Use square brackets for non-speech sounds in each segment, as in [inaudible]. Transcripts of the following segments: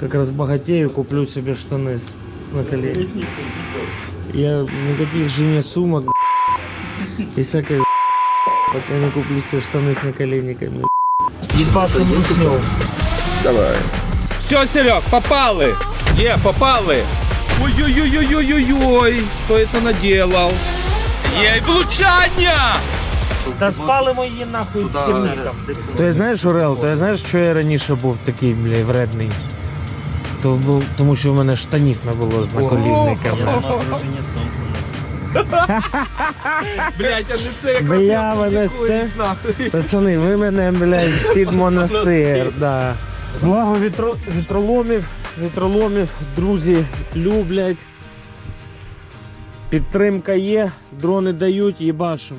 как разбогатею, куплю себе штаны с наколенниками. Я никаких жене сумок и всякой пока не куплю себе штаны с наколенниками. Ебашим руснем. Давай. Все, Серег, попали! Є, попали! Ой-ой-ой-ой-ой-ой! Хто це наделал? Є влучання! Та спалимо її нахуй темникам. То я знаєш, Орел, то я знаєш, що я раніше був такий, бля, вредний. То був, тому що в мене штанів не було з наколінниками. Блять, а [laughs] не це якраз Бля, я мене це- Пацани, ви мене, блядь, [laughs] під монастир, да. Благо вітро, вітроломів, вітроломів, друзі люблять. Підтримка є, дрони дають, їбашим.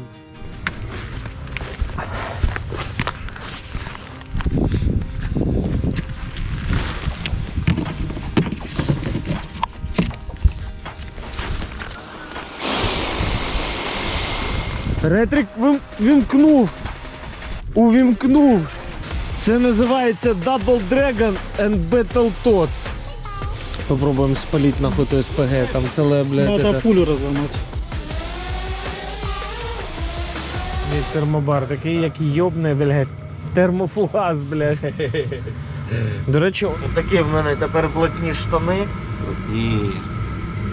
Ретрик вим- вімкнув. Увімкнув. Це називається Double Dragon and Battle Tots. Попробуємо спалити нахуй той СПГ, там целе, блядь, Надо это, пулю разломать. мій термобар, такий як йобне, блядь. Термофугас, блядь. [laughs] До речі, такі в мене тепер блатні штани. Ні.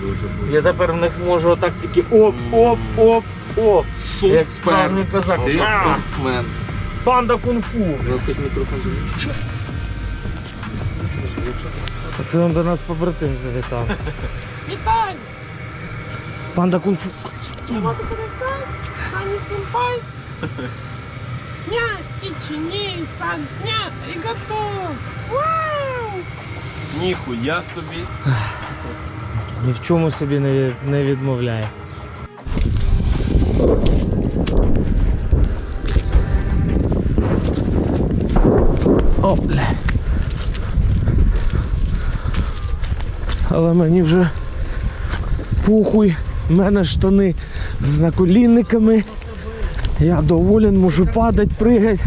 Дуже Я тепер в них можу отак тільки оп, оп, оп, оп. Як справжній козак. Ти А, спортсмен. Панда кунг-фу. Мікрофон. Це він до нас побратим завітав. Вітаю! Панда кунг-фу. Ніхуя собі. [laughs] Ні в чому собі не, не відмовляє. О. Але мені вже похуй, в мене штани з наколінниками. Я доволен, можу падати, пригати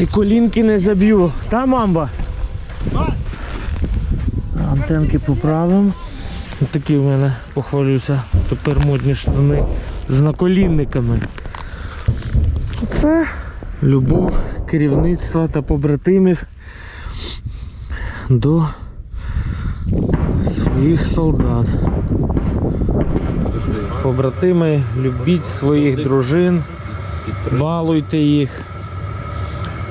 і колінки не заб'ю. Та мамба? Антенки поправимо. Ось такі в мене, похвалюся, тепер модні штани з наколінниками. Це любов керівництва та побратимів до своїх солдат. Побратими, любіть своїх дружин, балуйте їх,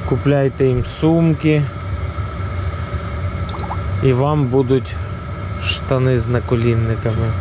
купляйте їм сумки. І вам будуть штани з наколінниками.